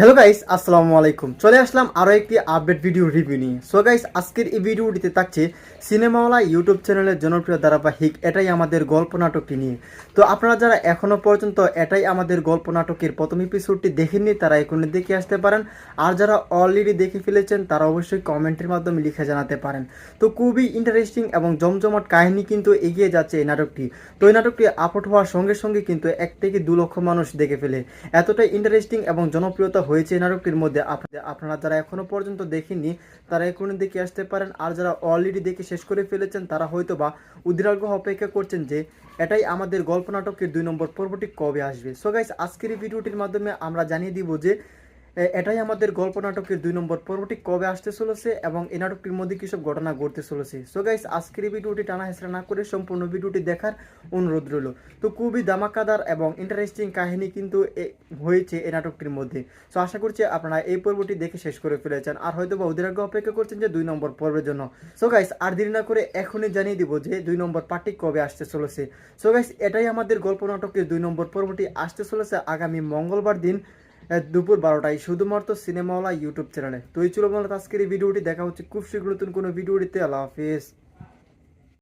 Hello guys আসসালামু আলাইকুম। চলে আসলাম আরও একটি আপডেট ভিডিও রিভিউ নিয়ে। সো গাইস আজকের এই ভিডিওটিতে থাকছে সিনেমাওয়ালা ইউটিউব চ্যানেলের জনপ্রিয় ধারাবাহিক এটাই আমাদের গল্প নাটকটি নিয়ে। তো আপনারা যারা এখনও পর্যন্ত এটাই আমাদের গল্প নাটকের প্রথম এপিসোডটি দেখেননি, তারা এখনই দেখে আসতে পারেন। আর যারা অলরেডি দেখে ফেলেছেন, তারা অবশ্যই কমেন্টের মাধ্যমে লিখে জানাতে পারেন। তো খুবই ইন্টারেস্টিং এবং জমজমাট কাহিনী কিন্তু এগিয়ে যাচ্ছে এই নাটকটি। তো এই নাটকটি আপলোড হওয়ার সঙ্গে সঙ্গে কিন্তু এক থেকে দু লক্ষ মানুষ দেখে ফেলে। এতটাই ইন্টারেস্টিং এবং জনপ্রিয়তা হয়েছে এই নাটকটির মধ্যে। আপনারা যারা এখনও পর্যন্ত দেখেননি, তারা এখনই দেখে আসতে পারেন। আর যারা অলরেডি দেখে শেষ করে ফেলেছেন, তারা হয়তো বা উদ্রাগ্রহ অপেক্ষা করছেন যে এটাই আমাদের গল্প নাটকের দুই নম্বর পর্বটি কবে আসবে। সো গাইস আজকের এই ভিডিওটির মাধ্যমে আমরা জানিয়ে দিব যে এটাই আমাদের গল্প নাটকের দুই নম্বর পর্বটি, কবে আসতে চলেছে এবং এই নাটকটির মধ্যে কিসব ঘটনা ঘটতে চলেছে। সো গাইস আজকের এই ভিডিওটি টানা হেসরা না করে সম্পূর্ণ ভিডিওটি দেখার অনুরোধ রইল। তো খুবই দামাকাদার এবং ইন্টারেস্টিং কাহিনী কিন্তু হয়েছে এই নাটকটির মধ্যে। সো আশা করছি আপনারা এই পর্বটি দেখে শেষ করে ফেলেছেন। আর হয়তো বা অধীরাগ্য অপেক্ষা করছেন যে দুই নম্বর পর্বের জন্য। সো গাইস আর দেরি না করে এখনই জানিয়ে দিব যে দুই নম্বর পার্টি কবে আসতে চলেছে। সো গাইস এটাই আমাদের গল্প নাটকের দুই নম্বর পর্বটি আসতে চলেছে আগামী মঙ্গলবার দিন। দুপুর বারোটায়। শুধুমাত্র সিনেমাওয়ালা ইউটিউব চ্যানেলে তো এই ছিল আজকের এই ভিডিওটি। দেখা হচ্ছে খুব শীঘ্র নতুন কোনো ভিডিওটিতে আল্লাহ হাফিজ।